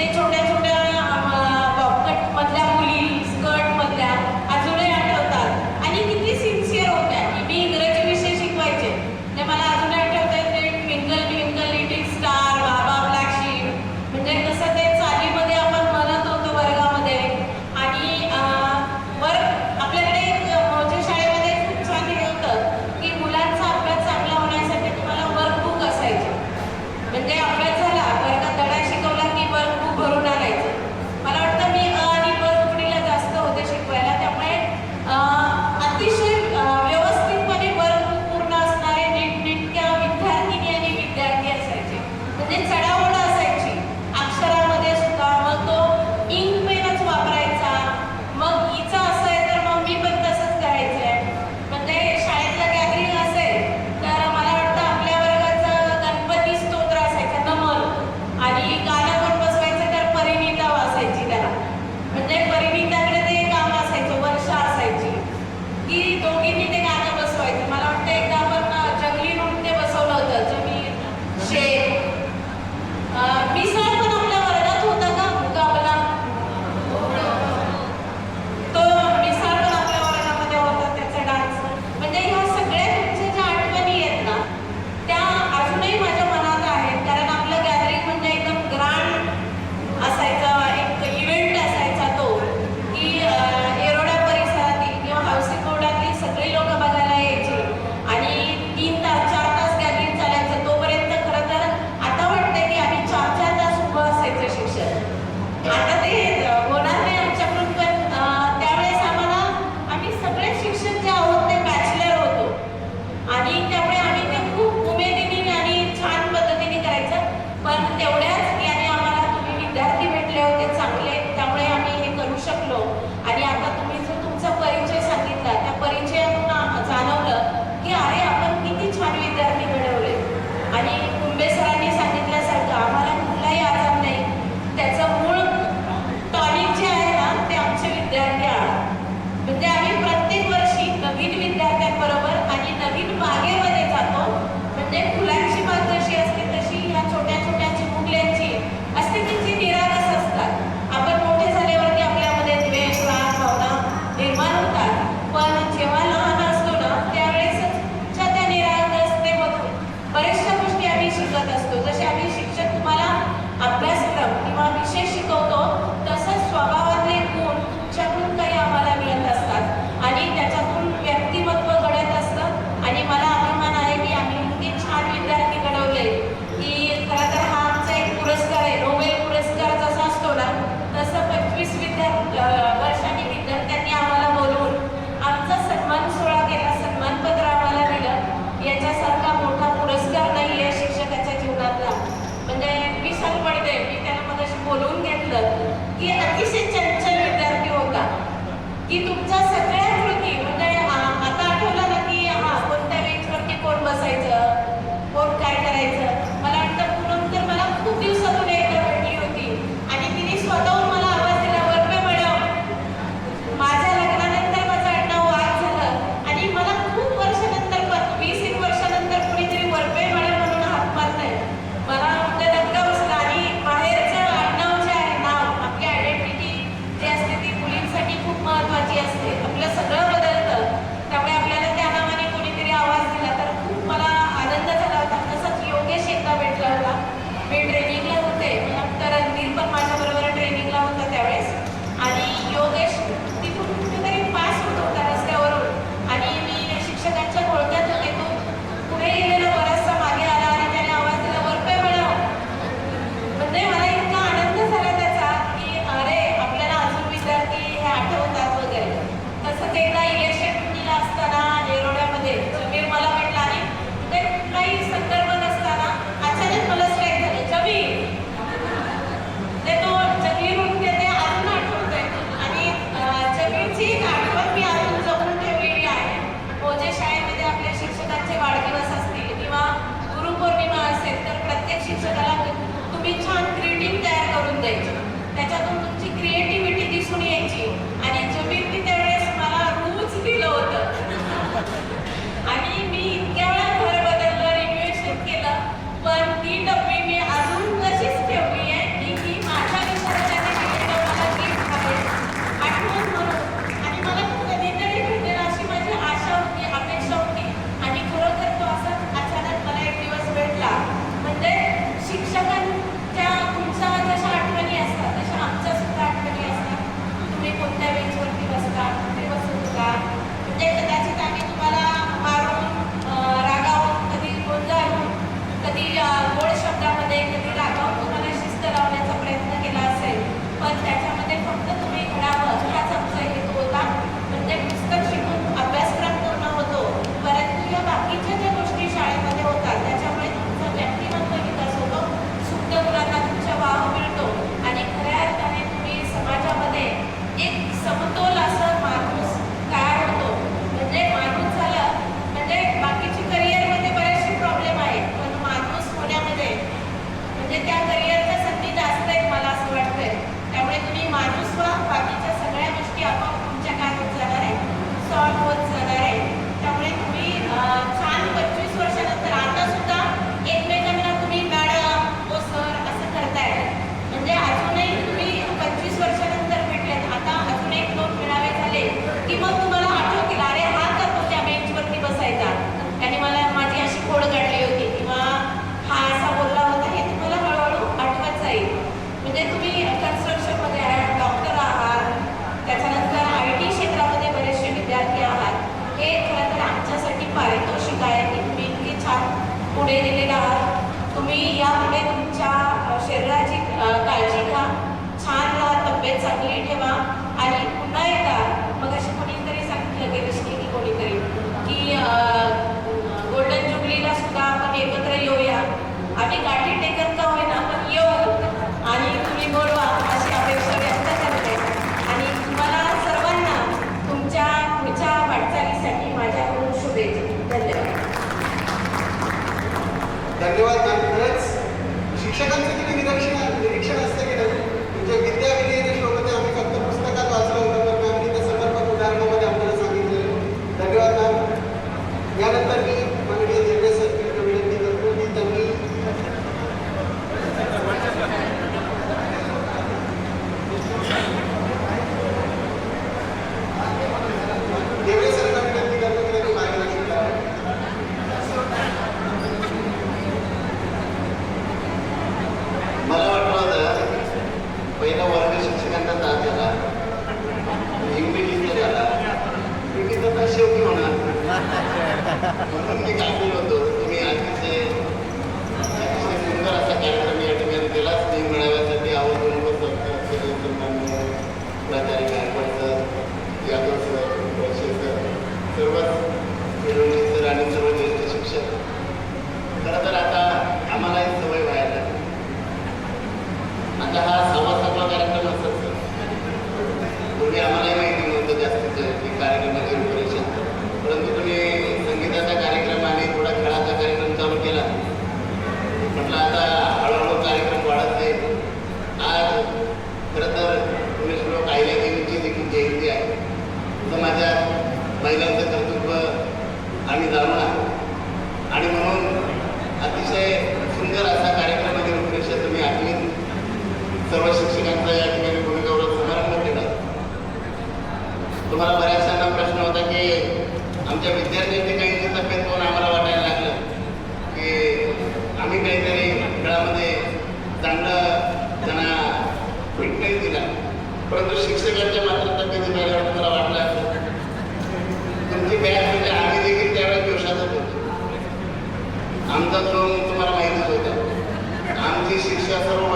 ते छोट्या ठेवा समाजात महिला आमची शिक्षा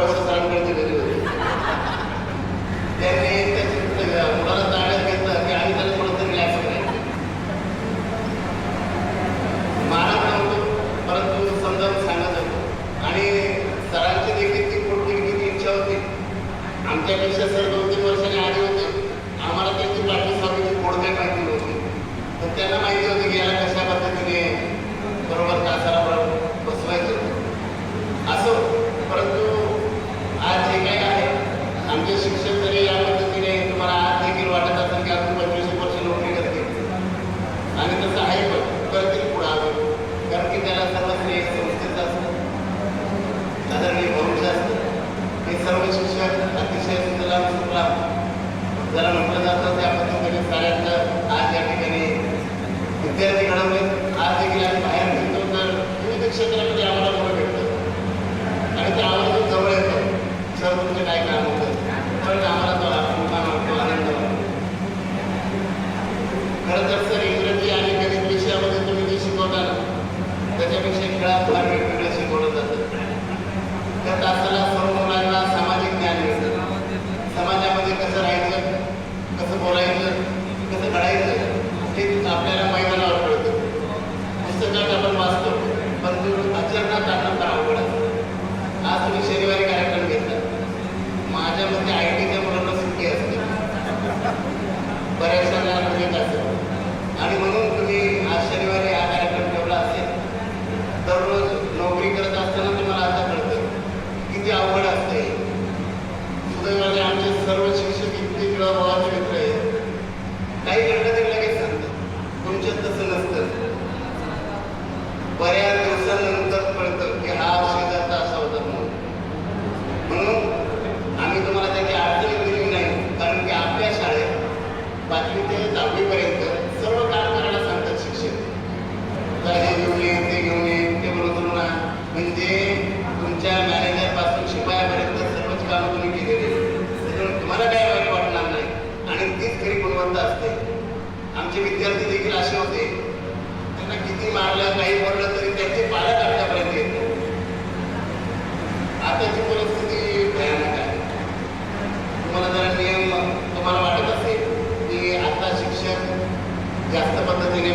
వ్యక్త పద్ధతిని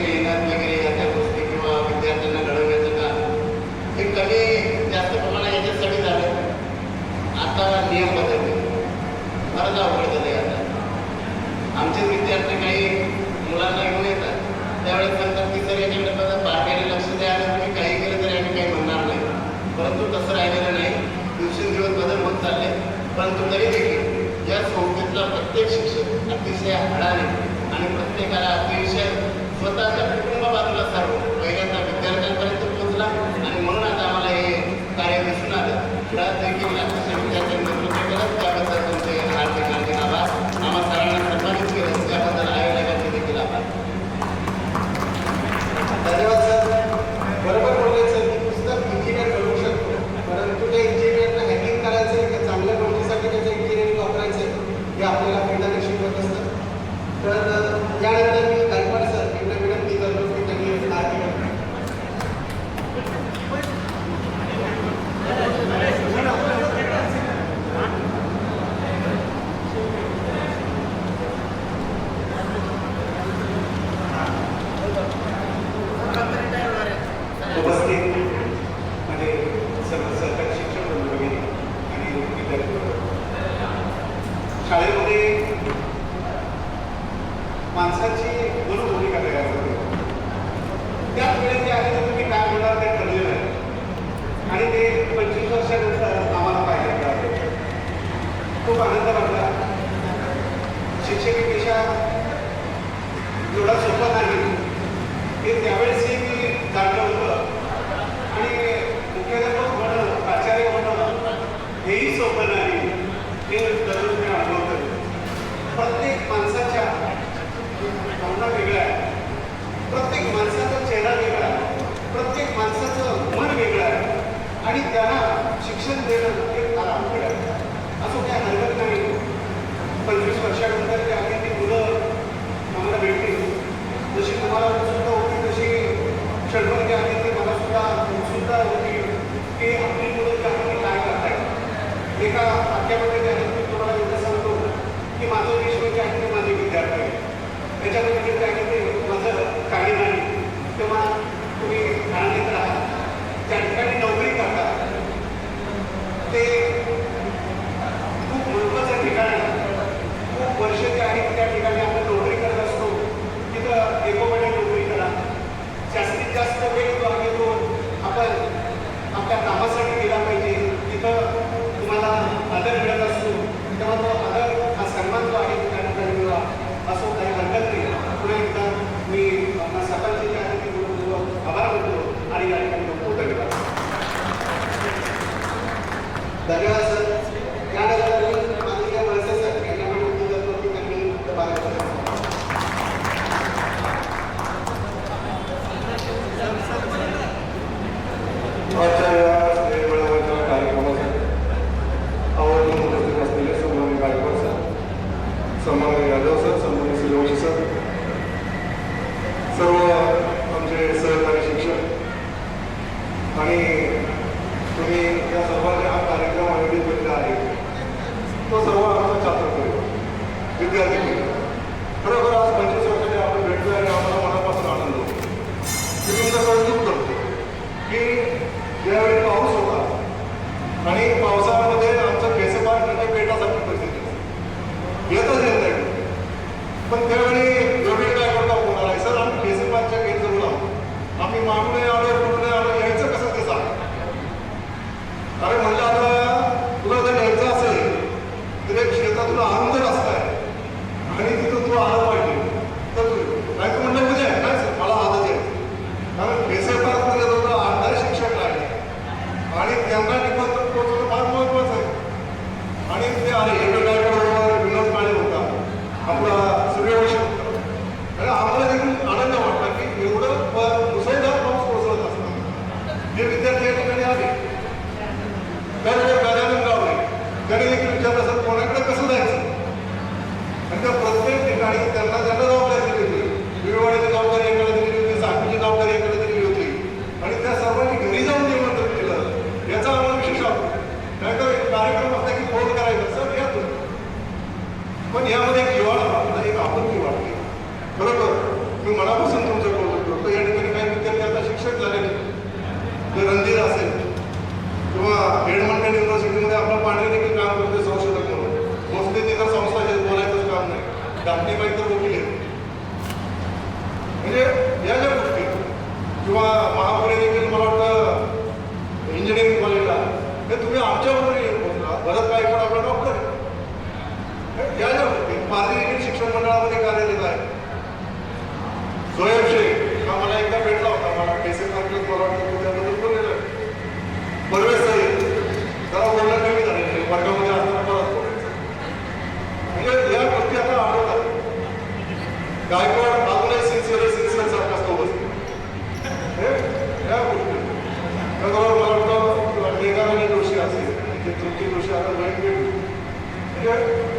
ഉണ്ടാക്കാൻ शिक्षिकेपेक्षा एवढा सोपा नाही हे त्यावेळेसही मी जाणवलं आणि मुख्याध्यापक म्हणणं प्राचार्य म्हणणं हेही सोपं नाही. हे दररोज मी अनुभवतो प्रत्येक माणसाच्या भावना वेगळ्या आहे प्रत्येक माणसाचा चेहरा वेगळा आहे. प्रत्येक माणसाचं मन वेगळं आहे. आणि त्यांना शिक्षण देणं हे फार अवघड आहे. असं काय हरकत नाही. पंचवीस वर्षानंतर ते आणि ती मुलं आम्हाला भेटली. जशी तुम्हाला सुद्धा होती तशी चळवळ जी आहे ती मला सुद्धा सुद्धा होती की आपली मुलं जी आहे ती काय करतायत. एका वाक्यामध्ये जे आहे मी तुम्हाला एवढं सांगतो की माझं विश्व जे आहे ते माझे विद्यार्थी आहे. त्याच्यामध्ये जे आहे ते माझं काही नाही तेव्हा तुम्ही ध्यान देत राहा. त्या ठिकाणी नोकरी करता. ते Thank you.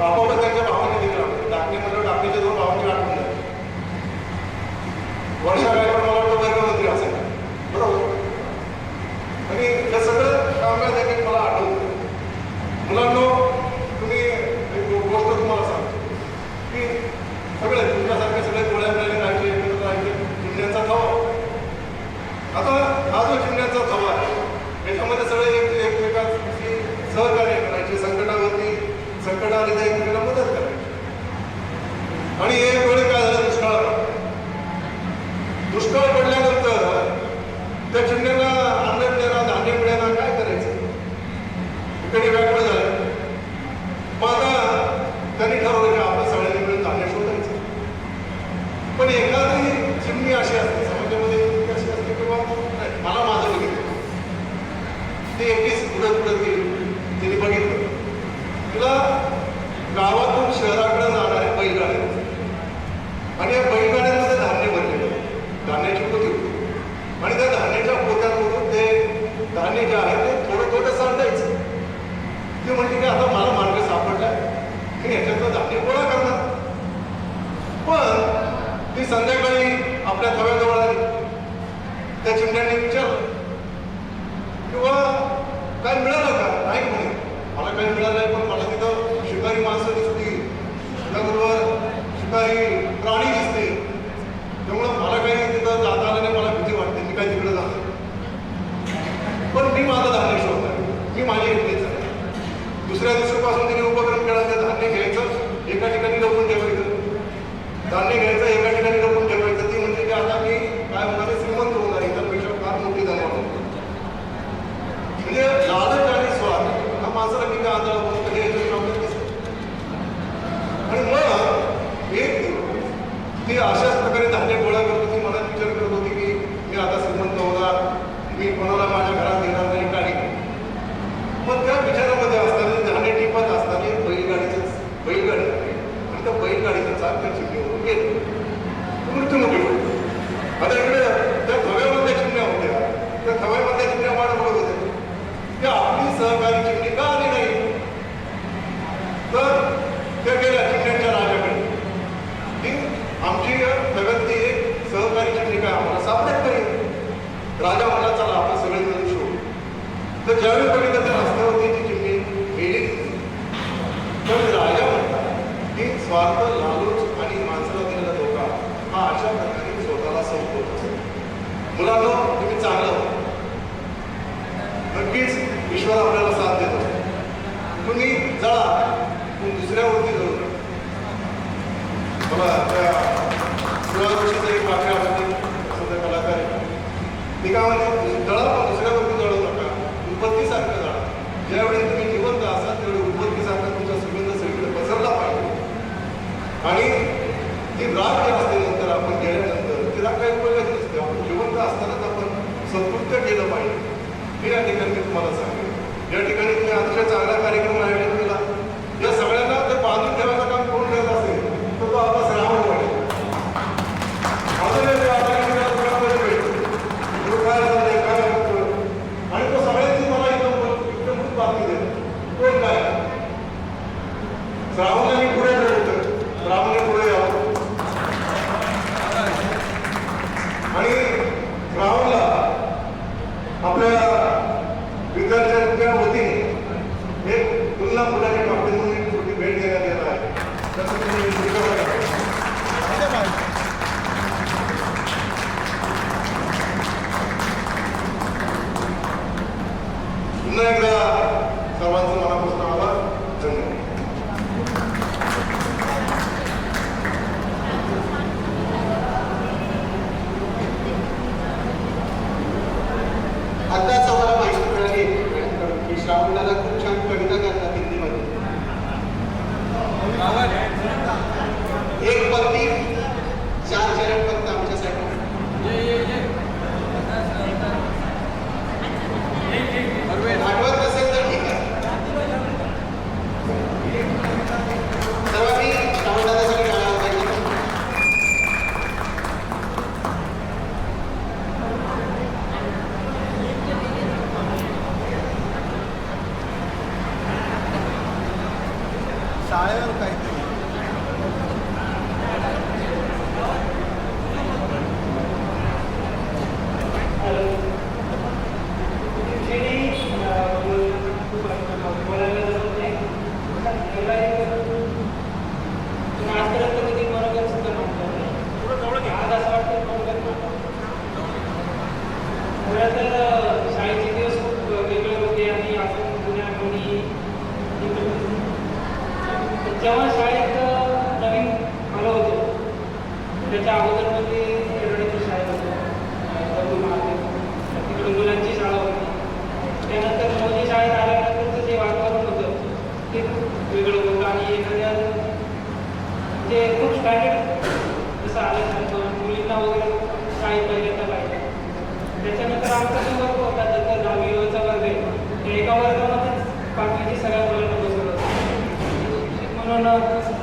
Uh, दुसऱ्या दिवशीपासून तिने उपक्रम केला ते धान्य घ्यायचं एका ठिकाणी लपून ठेवायचं. धान्य घ्यायचं एका ठिकाणी लपून ठेवायचं. ती म्हणजे की आता मी काय म्हणाले श्रीमंत होणार इतरपेक्षा फार मोठी झाली आपण म्हणजे लालच आणि स्वाद हा माझा मी काय आता कधी आणि मग एक ती अशा आता त्या चिमण्या होत्या त्या चिमण्या बघत आपली सहकारी चिमणी का नाही तर गेल्या आमची सहकारी आम्हाला राजा म्हणला चला आपण सगळे जण शोध तर ज्यावेळी बघितलं त्या रस्त्यावर आपल्या गृहपक्षाचा ते काय म्हणजे जळा दुसऱ्यावरती जळू नका उपत्तीसारखं जळा ज्यावेळी तुम्ही जिवंत असाल त्यावेळी उपत्तीसारखं तुमचा सुगंध सगळीकडे पसरला पाहिजे आणि ती राग जी नंतर आपण गेल्यानंतर ती काही उपयोगाची नसते आपण जिवंत असतानाच आपण संतृप्त केलं पाहिजे होतं